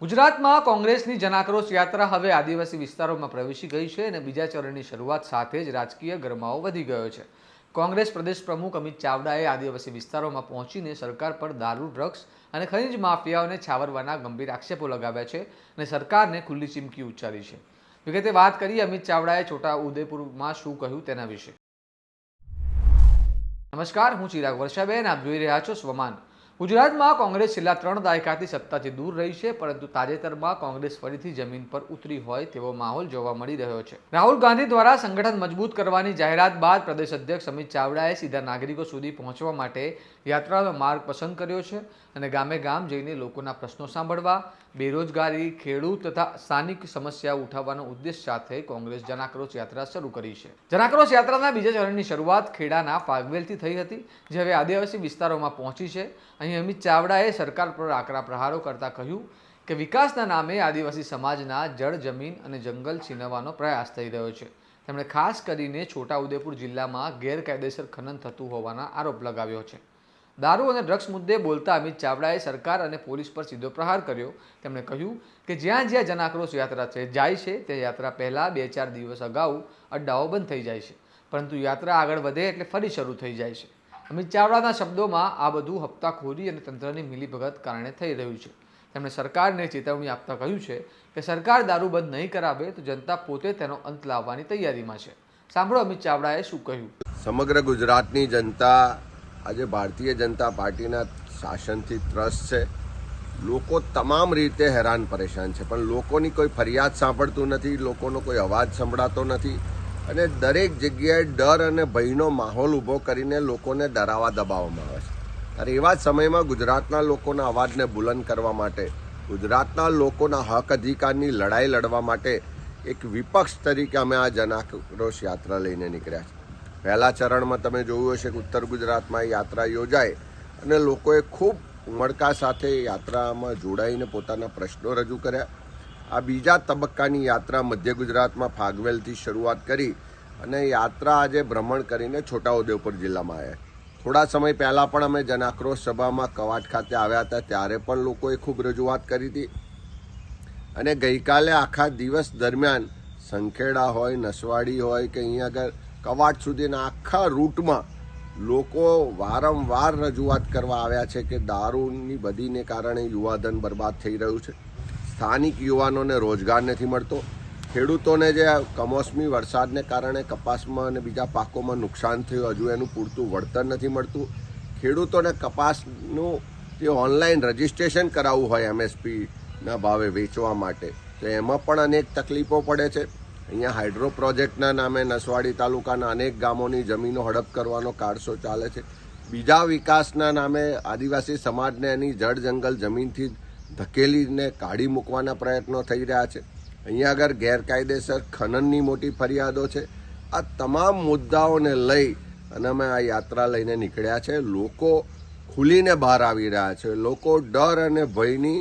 ગુજરાતમાં કોંગ્રેસની જનાક્રોશ યાત્રા હવે આદિવાસી વિસ્તારોમાં પ્રવેશી ગઈ છે અને બીજા ચરણની શરૂઆત સાથે જ રાજકીય ગરમાવો વધી ગયો છે. કોંગ્રેસ પ્રદેશ પ્રમુખ અમિત ચાવડાએ આદિવાસી વિસ્તારોમાં પહોંચીને સરકાર પર દારૂ, ડ્રગ્સ અને ખનીજ માફિયાઓને છાવરવાના ગંભીર આક્ષેપો લગાવ્યા છે અને સરકારને ખુલ્લી ચીમકી ઉચ્ચારી છે. વિગતે વાત કરી અમિત ચાવડાએ છોટા ઉદેપુરમાં શું કહ્યું તેના વિશે. નમસ્કાર, હું ચિરાગ વર્ષાબેન, આપ જોઈ રહ્યા છો સ્વમાન. ગુજરાતમાં કોંગ્રેસ છેલ્લા ત્રણ દાયકાથી સત્તાથી દૂર રહી છે, પરંતુ તાજેતરમાં કોંગ્રેસ ફરીથી જમીન પર ઉતરી હોય તેવો માહોલ જોવા મળી રહ્યો છે. રાહુલ ગાંધી દ્વારા સંગઠન મજબૂત કરવાની જાહેરાત બાદ પ્રદેશ અધ્યક્ષ અમિત ચાવડાએ સીધા નાગરિકો સુધી પહોંચવા માટે યાત્રાનો માર્ગ પસંદ કર્યો છે અને ગામે ગામ જઈને લોકોના પ્રશ્નો સાંભળવા, બેરોજગારી, ખેડૂત તથા સ્થાનિક સમસ્યાઓ ઉઠાવવાનો ઉદ્દેશ સાથે કોંગ્રેસ જનાક્રોશ યાત્રા શરૂ કરી છે. જનાક્રોશ યાત્રાના બીજા ચરણની શરૂઆત ખેડાના પાગવેલથી થઈ હતી, જે હવે આદિવાસી વિસ્તારોમાં પહોંચી છે. અહીં અમિત ચાવડાએ સરકાર પર આકરા પ્રહારો કરતા કહ્યું કે વિકાસના નામે આદિવાસી સમાજના જળ, જમીન અને જંગલ છીનવવાનો પ્રયાસ થઈ રહ્યો છે. તેમણે ખાસ કરીને છોટાઉદેપુર જિલ્લામાં ગેરકાયદેસર ખનન થતું હોવાના આરોપ લગાવ્યો છે. દારૂ અને ડ્રગ્સ મુદ્દે બોલતા અમિત ચાવડાએ સરકાર અને પોલીસ પર સીધો પ્રહાર કર્યો. તેમણે કહ્યું કે જ્યાં જ્યાં જનાક્રોશ યાત્રા છે જાય છે, તે યાત્રા પહેલાં બે ચાર દિવસ અગાઉ અડ્ડાઓ બંધ થઈ જાય છે. પરંતુ યાત્રા આગળ વધે એટલે ફરી શરૂ થઈ જાય છે. અમિત ચાવડાના શબ્દોમાં આ બધું હપ્તાખોરી અને તંત્રની મિલીભગત કારણે થઈ રહ્યું છે. તેમણે સરકારને ચેતવણી આપતા કહ્યું છે કે સરકાર દારૂ બંધ નહીં કરાવે તો જનતા પોતે તેનો અંત લાવવાની તૈયારીમાં છે. સાંભળો અમિત ચાવડાએ શું કહ્યું? સમગ્ર ગુજરાતની જનતા, આજે ભારતીય જનતા પાર્ટીના શાસનથી ત્રસ્ત છે. લોકો તમામ રીતે હેરાન પરેશાન છે, પણ લોકોની કોઈ ફરિયાદ સાંભળતું નથી, લોકોનો કોઈ અવાજ સંભળાતો નથી. અને દરેક જગ્યાએ ડર અને ભયનો માહોલ ઊભો કરીને લોકોને ડરાવા દબાવવામાં આવે છે. અને એવા સમયમાં ગુજરાતના લોકોના અવાજને બુલંદ કરવા માટે, ગુજરાતના લોકોના હક અધિકારની લડાઈ લડવા માટે એક વિપક્ષ તરીકે અમે આ જનાક્રોશ યાત્રા લઈને નીકળ્યા છે. પહેલા ચરણમાં તમે જોયું હશે કે ઉત્તર ગુજરાતમાં યાત્રા યોજાય અને લોકોએ ખૂબ ઉમળકા સાથે યાત્રામાં જોડાઈને પોતાના પ્રશ્નો રજૂ કર્યા. આ બીજા તબક્કાની યાત્રા મધ્ય ગુજરાતમાં ફાગવેલથી શરૂઆત કરી અને યાત્રા આજે ભ્રમણ કરીને છોટાઉદેપુર જિલ્લામાં આવ્યા થોડા સમય પહેલાં પણ અમે જનાક્રોશ સભામાં કવાટ ખાતે આવ્યા હતા, ત્યારે પણ લોકોએ ખૂબ રજૂઆત કરી હતી. અને ગઈકાલે આખા દિવસ દરમિયાન સંખેડા હોય, નસવાડી હોય કે અહીંયા આગળ કવાટ સુધીના આખા રૂટમાં લોકો વારંવાર રજૂઆત કરવા આવ્યા છે કે દારૂની બધીને કારણે યુવાધન બરબાદ થઈ રહ્યું છે. સ્થાનિક યુવાનોને રોજગાર નથી મળતો. ખેડૂતોને જે કમોસમી વરસાદને કારણે કપાસમાં અને બીજા પાકોમાં નુકસાન થયું, હજુ એનું પૂરતું વળતર નથી મળતું. ખેડૂતોને કપાસનું જે ઓનલાઈન રજિસ્ટ્રેશન કરાવવું હોય એમએસપીના ભાવે વેચવા માટે, તો એમાં પણ અનેક તકલીફો પડે છે. અહીંયા હાઇડ્રો પ્રોજેક્ટના નામે નસવાડી તાલુકાના અનેક ગામોની જમીનો હડપ કરવાનો કારસો ચાલે છે. બીજા વિકાસના નામે આદિવાસી સમાજને એની જળ જંગલ જમીનથી ધકેલીને કાઢી મૂકવાના પ્રયત્નો થઈ રહ્યા છે. અહીંયા આગળ ગેરકાયદેસર ખનનની મોટી ફરિયાદો છે. આ તમામ મુદ્દાઓને લઈ અને અમે આ યાત્રા લઈને નીકળ્યા છે. લોકો ખુલીને બહાર આવી રહ્યા છે. લોકો ડર અને ભયની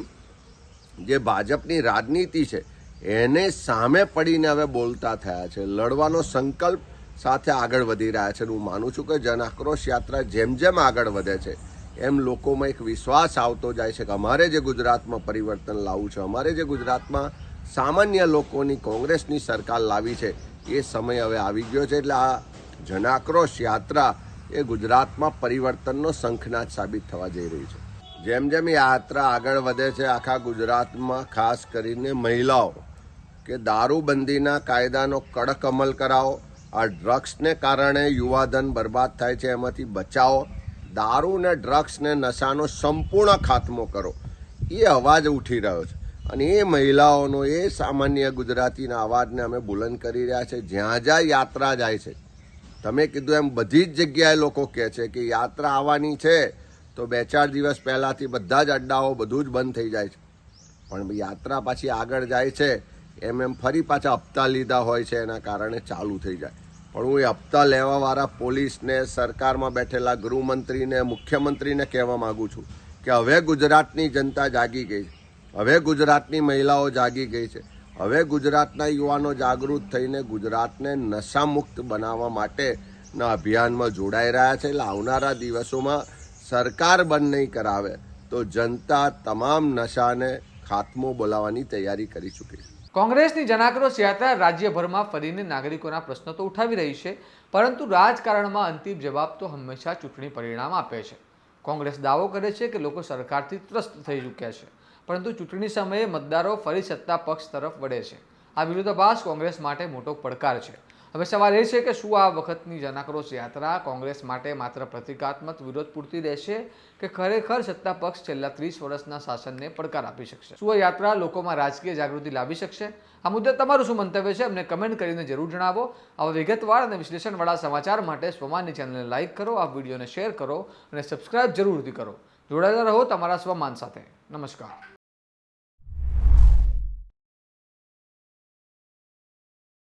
જે ભાજપની રાજનીતિ છે, એને સામે પડીને હવે બોલતા થયા છે. લડવાનો સંકલ્પ સાથે આગળ વધી રહ્યા છે. હું માનું છું કે જન આક્રોશ યાત્રા જેમ જેમ આગળ વધે છે એમ લોકોમાં એક વિશ્વાસ આવતો જાય છે કે અમારે જે ગુજરાતમાં પરિવર્તન લાવવું છે, અમારે જે ગુજરાતમાં સામાન્ય લોકોની કોંગ્રેસની સરકાર લાવી છે, એ સમય હવે આવી ગયો છે. એટલે આ જનાક્રોશ યાત્રા એ ગુજરાતમાં પરિવર્તનનો શંખનાદ સાબિત થવા જઈ રહી છે. જેમ જેમ યાત્રા આગળ વધે છે, આખા ગુજરાતમાં ખાસ કરીને મહિલાઓ કે દારૂબંધીના કાયદાનો કડક અમલ કરાવો, આ ડ્રગ્સને કારણે યુવાધન બરબાદ થાય છે, એમાંથી બચાવો દારૂ ને ડ્રગ્સ ને નશાનો સંપૂર્ણ ખાત્મો કરો. એ અવાજ ઉઠી રહ્યો છે. અને એ મહિલાઓનો, એ સામાન્ય ગુજરાતીના અવાજને અમે બુલંદ કરી રહ્યા છે. જ્યાં જ્યાં યાત્રા જાય છે. તમે કીધું એમ બધી જ જગ્યાએ લોકો કહે છે કે યાત્રા આવવાની છે, તો બે ચાર દિવસ પહેલાંથી બધા જ અડ્ડાઓ બધું જ બંધ થઈ જાય છે. પણ યાત્રા પાછી આગળ જાય છે. એમ એમ ફરી પાછા હપ્તા લીધા હોય છે, એના કારણે ચાલુ થઈ જાય. પણ હું હપ્તા લેવાવાળા પોલીસને, સરકારમાં બેઠેલા ગૃહમંત્રીને, મુખ્યમંત્રીને કહેવા માગું છું કે હવે ગુજરાતની જનતા જાગી ગઈ છે. હવે ગુજરાતની મહિલાઓ જાગી ગઈ છે. હવે ગુજરાતના યુવાનો જાગૃત થઈને ગુજરાતને નશામુક્ત બનાવવા માટેના અભિયાનમાં જોડાઈ રહ્યા છે. એટલે આવનારા દિવસોમાં સરકાર બંધ નહીં કરાવે તો જનતા તમામ નશાને ખાત્મો બોલાવવાની તૈયારી કરી ચૂકી છે. કોંગ્રેસની જનાક્રોશ યાત્રા રાજ્યભરમાં ફરીને નાગરિકોના પ્રશ્નો તો ઉઠાવી રહી છે, પરંતુ રાજકારણમાં અંતિમ જવાબ તો હંમેશા ચૂંટણી પરિણામ આપે છે. કોંગ્રેસ દાવો કરે છે કે લોકો સરકારથી ત્રસ્ત થઈ ચૂક્યા છે, પરંતુ ચૂંટણી સમયે મતદારો ફરી સત્તા પક્ષ તરફ વળે છે. આ વિરોધાભાસ કોંગ્રેસ માટે મોટો પડકાર છે. હવે સવાલ એ છે કે શું આ વખતની જનાક્રોશ યાત્રા કોંગ્રેસ માટે માત્ર પ્રતિકાત્મક વિરોધ પૂરતી રહેશે કે ખરેખર સત્તા પક્ષ છેલ્લા ત્રીસ વર્ષના શાસનને પડકાર આપી શકશે? શું આ યાત્રા લોકોમાં રાજકીય જાગૃતિ લાવી શકશે? આ મુદ્દે તમારું શું મંતવ્ય છે? અમને કમેન્ટ કરીને જરૂર જણાવો. આવા વિગતવાર અને વિશ્લેષણવાળા સમાચાર માટે સ્વમાનની ચેનલને લાઇક કરો, આ વિડીયોને શેર કરો અને સબસ્ક્રાઇબ જરૂરથી કરો. જોડાયેલા રહો તમારા સ્વમાન સાથે. નમસ્કાર.